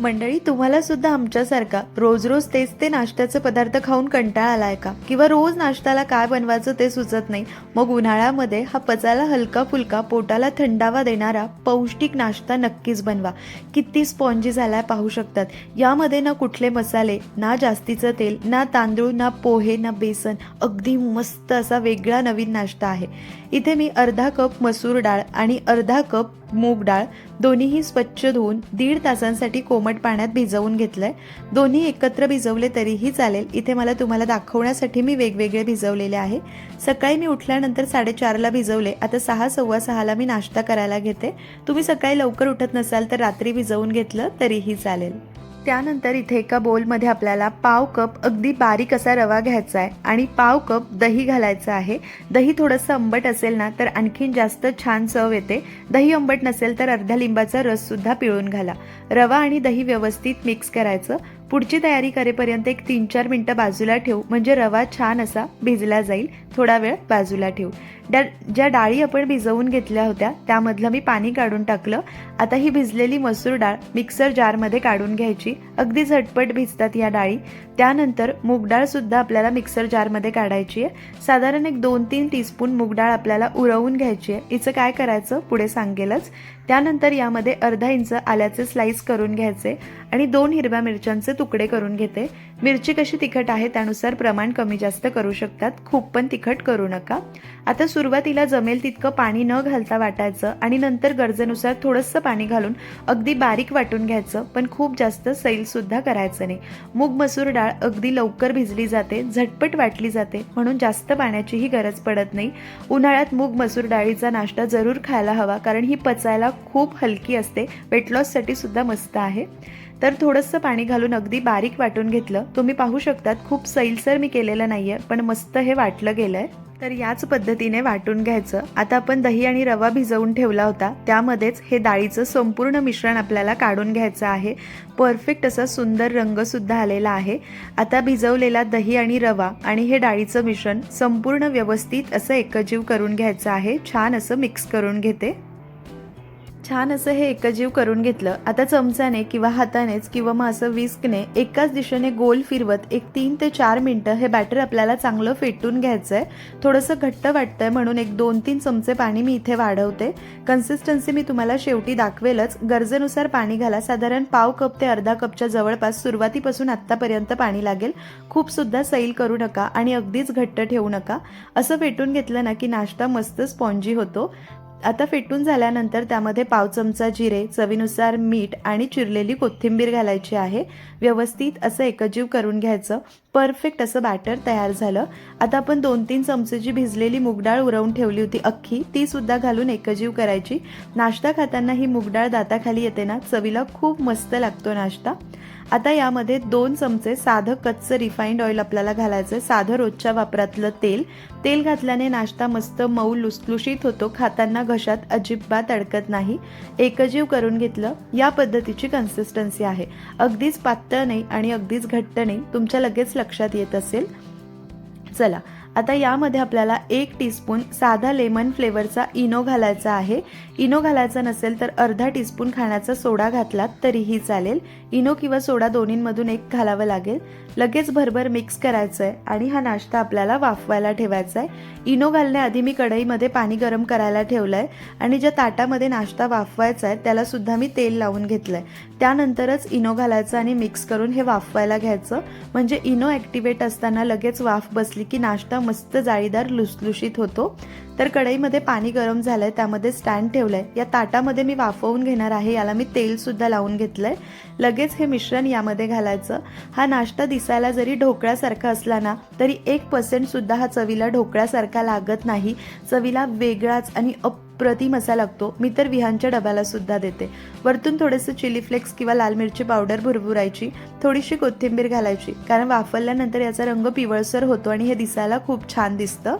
मंडळी तुम्हाला सुद्धा आमच्यासारखा रोज रोज तेच ते नाश्त्याचे पदार्थ खाऊन कंटाळा आलाय का? किंवा रोज नाश्त्याला काय बनवायचं ते सुचत नाही. मग उन्हाळ्यामध्ये हा पचायला हलका फुलका पोटाला थंडावा देणारा पौष्टिक नाश्ता नक्कीच बनवा. किती स्पॉन्जी झालाय पाहू शकतात. यामध्ये ना कुठले मसाले ना जास्तीचं तेल ना तांदूळ ना पोहे ना बेसन. अगदी मस्त असा वेगळा नवीन नाश्ता आहे. इथे मी अर्धा कप मसूर डाळ आणि अर्धा कप मूग डाळ दोन्हीही स्वच्छ धुवून दीड तासांसाठी कोमट पाण्यात भिजवून घेतलंय. दोन्ही एकत्र भिजवले तरीही चालेल. इथे मला तुम्हाला दाखवण्यासाठी मी वेगवेगळे भिजवलेले आहे. सकाळी मी उठल्यानंतर साडेचारला भिजवले. आता सहा सव्वा सहाला मी नाश्ता करायला घेते. तुम्ही सकाळी लवकर उठत नसाल तर रात्री भिजवून घेतलं तरीही चालेल. त्यानंतर इथे एका बोलमध्ये आपल्याला पाव कप अगदी बारीक असा रवा घ्यायचा आहे आणि पाव कप दही घालायचं आहे. दही थोडंसं आंबट असेल ना तर आणखीन जास्त छान चव येते. दही आंबट नसेल तर अर्ध्या लिंबाचा रससुद्धा पिळून घाला. रवा आणि दही व्यवस्थित मिक्स करायचं. पुढची तयारी करेपर्यंत एक तीन चार मिनटं बाजूला ठेवू. म्हणजे रवा छान असा भिजला जाईल. थोडा वेळ बाजूला ठेवू. त्या ज्या डाळी आपण भिजवून घेतल्या होत्या त्यामधलं मी पाणी काढून टाकलं. आता ही भिजलेली मसूर डाळ मिक्सर जारमध्ये काढून घ्यायची. अगदी झटपट भिजतात या डाळी. त्यानंतर मूग आपल्याला मिक्सर जारमध्ये काढायची आहे. साधारण एक दोन तीन टीस्पून मूग डाळ आपल्याला उरवून घ्यायची आहे. हिचं काय करायचं पुढे सांगेलच. त्यानंतर यामध्ये अर्धा इंच आल्याचे स्लाईस करून घ्यायचे आणि दोन हिरव्या मिरच्यांचे तुकडे करून घेते. मिरची कशी तिखट आहे त्यानुसार प्रमाण कमी जास्त करू शकतात. खूप पण तिखट करू नका. आता सुरुवातीला जमेल तितकं पाणी न घालता वाटायचं आणि नंतर गरजेनुसार थोडंसं पाणी घालून अगदी बारीक वाटून घ्यायचं पण खूप जास्त सैलसुद्धा करायचं नाही. मूग मसूर डाळ अगदी लवकर भिजली जाते झटपट वाटली जाते म्हणून जास्त पाण्याचीही गरज पडत नाही. उन्हाळ्यात मूग मसूर डाळीचा नाश्ता जरूर खायला हवा कारण ही पचायला खूप हलकी असते. वेट लॉससाठी सुद्धा मस्त आहे. तर थोडंसं पाणी घालून अगदी बारीक वाटून घेतलं. तुम्ही पाहू शकतात खूप सैलसर मी केलेलं नाहीये पण मस्त हे वाटलं गेलंय. तर याच पद्धतीने वाटून घ्यायचं. आता आपण दही आणि रवा भिजवून ठेवला होता. त्यामध्येच हे डाळीचं संपूर्ण मिश्रण आपल्याला काढून घ्यायचं आहे. परफेक्ट असा सुंदर रंगसुद्धा आलेला आहे. आता भिजवलेला दही आणि रवा आणि हे डाळीचं मिश्रण संपूर्ण व्यवस्थित असं एकजीव करून घ्यायचं आहे. छान असं मिक्स करून घेते. छान असं हे एकजीव करून घेतलं. आता चमच्याने किंवा हातानेच किंवा मग असं विस्कने एकाच दिशेने गोल फिरवत एक तीन ते चार मिनटं हे बॅटर आपल्याला चांगलं फेटून घ्यायचं आहे थोडंसं घट्ट वाटतंय म्हणून एक दोन तीन चमचे पाणी मी इथे वाढवते. कन्सिस्टन्सी मी तुम्हाला शेवटी दाखवेलच. गरजेनुसार पाणी घाला. साधारण पाव कप ते अर्धा कपच्या जवळपास सुरुवातीपासून आत्तापर्यंत पाणी लागेल. खूप सुद्धा सैल करू नका आणि अगदीच घट्ट ठेवू नका. असं फेटून घेतलं ना की नाश्ता मस्त स्पॉन्जी होतो. आता फेटून झाल्यानंतर त्यामध्ये पाव चमचा जिरे चवीनुसार मीठ आणि चिरलेली कोथिंबीर घालायची आहे. व्यवस्थित असं एकजीव करून घ्यायचं. परफेक्ट असं बॅटर तयार झालं. आता आपण दोन तीन चमचे जी भिजलेली मुगडाळ उरवून ठेवली होती अख्खी. ती सुद्धा घालून एकजीव करायची. नाश्ता खाताना ही मुगडाळ दाताखाली येते ना चवीला खूप मस्त लागतो नाश्ता. आता यामध्ये दोन चमचे साधं कच्चं रिफाईंड ऑइल आपल्याला घालायचं आहे साधं रोजच्या वापरातलं तेल. तेल घातल्याने नाश्ता मस्त मऊ लुसलुशीत होतो. खाताना घशात अजिबात अडकत नाही. एकजीव करून घेतलं. या पद्धतीची कन्सिस्टन्सी आहे. अगदीच पातळ नाही आणि अगदीच घट्ट नाही. तुमच्या लगेच लक्षात लक्षात येत असेल. चला आता यामध्ये आपल्याला एक टीस्पून साधा लेमन फ्लेवरचा इनो घालायचा आहे. इनो घालायचा नसेल तर अर्धा टीस्पून खाण्याचा सोडा घातलात तरीही चालेल. इनो किंवा सोडा दोन्हींमधून एक घालावं लागेल. लगेच भरभर मिक्स करायचं आहे आणि हा नाश्ता आपल्याला वाफवायला ठेवायचा आहे इनो घालण्याआधी मी कढईमध्ये पाणी गरम करायला ठेवलं आहे आणि ज्या ताटामध्ये नाश्ता वाफवायचा आहे त्यालासुद्धा मी तेल लावून घेतलं आहे त्यानंतरच इनो घालायचं आणि मिक्स करून हे वाफवायला घ्यायचं. म्हणजे इनो ॲक्टिवेट असताना लगेच वाफ बसली की नाश्ता मस्त जाळीदार लुसलुशीत होतो. तर कढईमध्ये पाणी गरम झालंय त्यामध्ये स्टँड ठेवलंय. या ताटामध्ये मी वाफवून घेणार आहे याला मी तेल सुद्धा लावून घेतलंय. लगेच हे मिश्रण यामध्ये घालायचं. हा नाश्ता दिसायला जरी ढोकळ्यासारखा असला ना तरी एक पर्सेंट सुद्धा हा चवीला ढोकळ्यासारखा लागत नाही. चवीला वेगळाच आणि अप असा लागतो. मी तर विहानच्या डब्याला सुद्धा देते. वरतून थोडंसं चिली फ्लेक्स किंवा लाल मिरची पावडर भुरभुरायची थोडीशी कोथिंबीर घालायची कारण वाफरल्यानंतर याचा रंग पिवळसर होतो आणि हे दिसायला खूप छान दिसतं.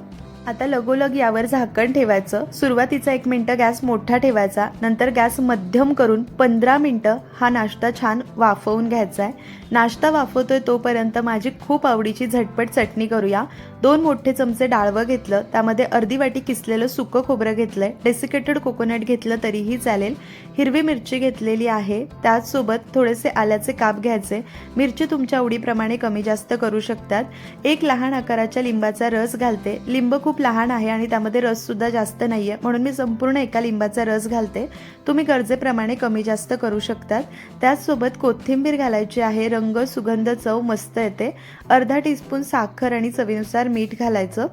आता लगोलग यावर झाकण ठेवायचं. सुरुवातीचा एक मिनटं गॅस मोठा ठेवायचा. नंतर गॅस मध्यम करून पंधरा मिनटं हा नाश्ता छान वाफवून घ्यायचा आहे. नाश्ता वाफवतोय तोपर्यंत माझी खूप आवडीची झटपट चटणी करूया. दोन मोठे चमचे डाळवं घेतलं त्यामध्ये अर्धी वाटी किसलेलं सुकं खोबरं घेतलंय डेसिकेटेड कोकोनट घेतलं तरीही चालेल. हिरवी मिरची घेतलेली आहे त्याचसोबत थोडेसे आल्याचे काप घ्यायचे. मिरची तुमच्या आवडीप्रमाणे कमी जास्त करू शकतात. एक लहान आकाराच्या लिंबाचा रस घालते. लिंब खूप लहान आहे आणि त्यामध्ये रससुद्धा जास्त नाही आहे म्हणून मी संपूर्ण एका लिंबाचा रस घालते. तुम्ही गरजेप्रमाणे कमी जास्त करू शकतात. त्याचसोबत कोथिंबीर घालायची आहे. रंग सुगंध चव मस्त येते. अर्धा टीस्पून साखर आणि चवीनुसार मीठ घालायचं.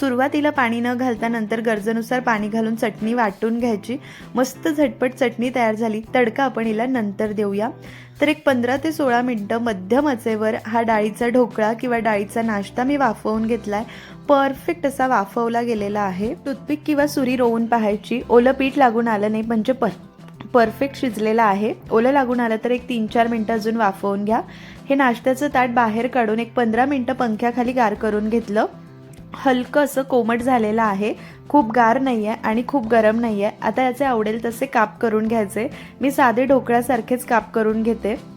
सुरुवातीला पाणी न घालता नंतर गरजेनुसार पाणी घालून चटणी वाटून घ्यायची. मस्त झटपट चटणी तयार झाली. तडका आपण हिला नंतर देऊया. तर एक पंधरा ते सोळा मिनटं मध्यम आचेवर हा डाळीचा ढोकळा किंवा डाळीचा नाश्ता मी वाफवून घेतलाय. परफेक्ट असा वाफवला गेलेला आहे. टूथपिक किंवा सुरी रोवून पाहायची. ओलं पीठ लागून आलं नाही म्हणजे पर परफेक्ट शिजलेला आहे. ओलं लागून आलं तर एक तीन चार मिनटं अजून वाफवून घ्या. हे नाश्त्याचं ताट बाहेर काढून एक पंधरा मिनटं पंख्याखाली गार करून घेतलं. हलकं असं कोमट झालेलं आहे. खूप गार नाही आहे आणि खूप गरम नाही आहे आता याचे आवडेल तसे काप करून घ्यायचे. मी साधे ढोकळ्यासारखेच काप करून घेते.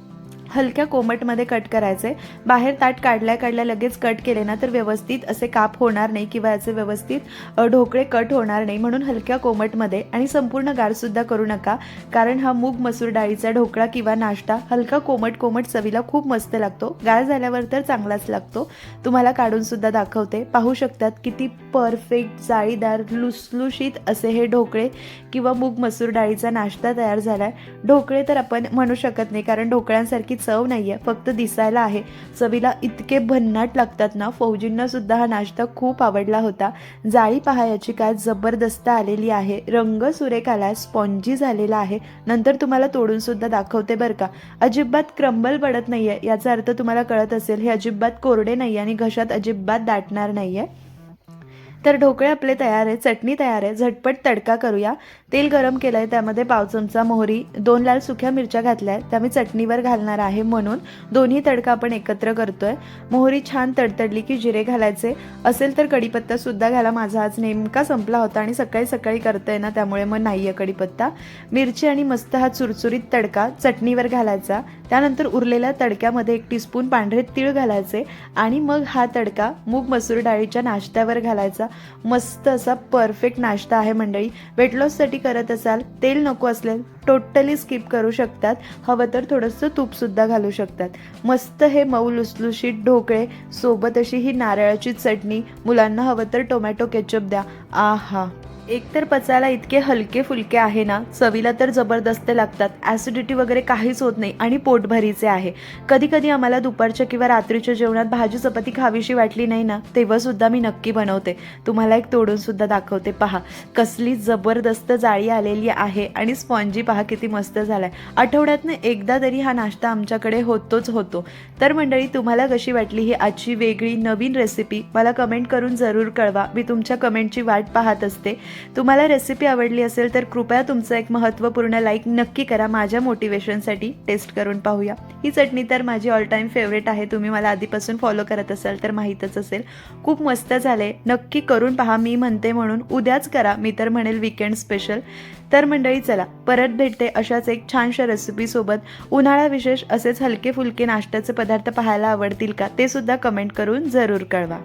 हलक्या कोमटमध्ये कट करायचे. बाहेर ताट काढल्या काढल्या लगेच कट केले ना तर व्यवस्थित असे काप होणार नाही किंवा याचे व्यवस्थित ढोकळे कट होणार नाही. म्हणून हलक्या कोमटमध्ये आणि संपूर्ण गारसुद्धा करू नका कारण हा मूग मसूर डाळीचा ढोकळा किंवा नाश्ता हलका कोमट कोमट चवीला खूप मस्त लागतो. गाळ झाल्यावर तर चांगलाच लागतो. तुम्हाला काढूनसुद्धा दाखवते. पाहू शकतात किती परफेक्ट जाळीदार लुसलुशीत असे हे ढोकळे किंवा मूग मसूर डाळीचा नाश्ता तयार झालाय. ढोकळे तर आपण म्हणू शकत नाही कारण ढोकळ्यांसारखी चव नाही आहे फक्त दिसायला आहे. चवीला इतके भन्नाट लागतात ना फौजींना सुद्धा हा नाश्ता खूप आवडला होता. जाळी पहा याची काय जबरदस्त आलेली आहे. रंग सुरेख आलाय स्पॉन्जी झालेला आहे. नंतर तुम्हाला तोडून सुद्धा दाखवते बरं का. अजिबात क्रंबल पडत नाही आहे याचा अर्थ तुम्हाला कळत असेल हे अजिबात कोरडे नाही आणि घशात अजिबात दाटणार नाही आहे तर ढोकळे आपले तयार आहे चटणी तयार आहे. झटपट तडका करूया. तेल गरम केलं आहे त्यामध्ये पाव चमचा मोहरी दोन लाल सुक्या मिरच्या घातल्या आहेत त्या मी चटणीवर घालणार आहे म्हणून दोन्ही तडका आपण एकत्र करतोय. मोहरी छान तडतडली की जिरे घालायचे. असेल तर कढीपत्तासुद्धा घाला माझा आज नेमका संपला होता आणि सकाळी सकाळी करतोय ना त्यामुळे मग नाही आहे कढीपत्ता. मिरची आणि मस्त हा चुरचुरीत तडका चटणीवर घालायचा. त्यानंतर उरलेल्या तडक्यामध्ये एक टीस्पून पांढरे तीळ घालायचे आणि मग हा तडका मूग मसूर डाळीच्या नाश्त्यावर घालायचा. मस्त असा परफेक्ट नाश्ता आहे मंडळी. वेट लॉससाठी करत असाल तेल नको असले टोटली स्किप करू शकतात. हवं तर थोडंसं तूपसुद्धा घालू शकतात. मस्त हे मऊ लुसलुशीत ढोकळे सोबत अशी ही नारळाची चटणी. मुलांना हवं तर टोमॅटो केचप द्या. आहा. एकतर पचायला इतके हलके फुलके आहे ना चवीला तर जबरदस्त लागतात. ॲसिडिटी वगैरे काहीच होत नाही आणि पोटभरीचे आहे. कधी कधी आम्हाला दुपारच्या किंवा रात्रीच्या जेवणात भाजी चपाती खावीशी वाटली नाही ना तेव्हासुद्धा मी नक्की बनवते. तुम्हाला एक तोडूनसुद्धा दाखवते. पहा कसली जबरदस्त जाळी आलेली आहे आणि स्पॉन्जी पहा किती मस्त झालाय. आठवड्यातनं एकदा तरी हा नाश्ता आमच्याकडे होतोच होतो. तर मंडळी तुम्हाला कशी वाटली ही आजची वेगळी नवीन रेसिपी मला कमेंट करून जरूर कळवा. मी तुमच्या कमेंटची वाट पाहत असते. तुम्हाला रेसिपी आवडली असेल तर कृपया तुमचं एक महत्त्वपूर्ण लाईक नक्की करा. माझ्या मोटिवेशनसाठी टेस्ट करून पाहूया. ही चटणी तर माझी ऑल टाईम फेवरेट आहे. तुम्ही मला आधीपासून फॉलो करत असाल तर माहीतच असेल. खूप मस्त झाले नक्की करून पहा. मी म्हणते म्हणून उद्याच करा. मी तर म्हणेल विकेंड स्पेशल तर मंडळी चला. परत भेटते अशाच एक छानशा रेसिपीसोबत उन्हाळा विशेष असेच हलके फुलके नाश्त्याचे पदार्थ पाहायला आवडतील का? ते सुद्धा कमेंट करून जरूर कळवा.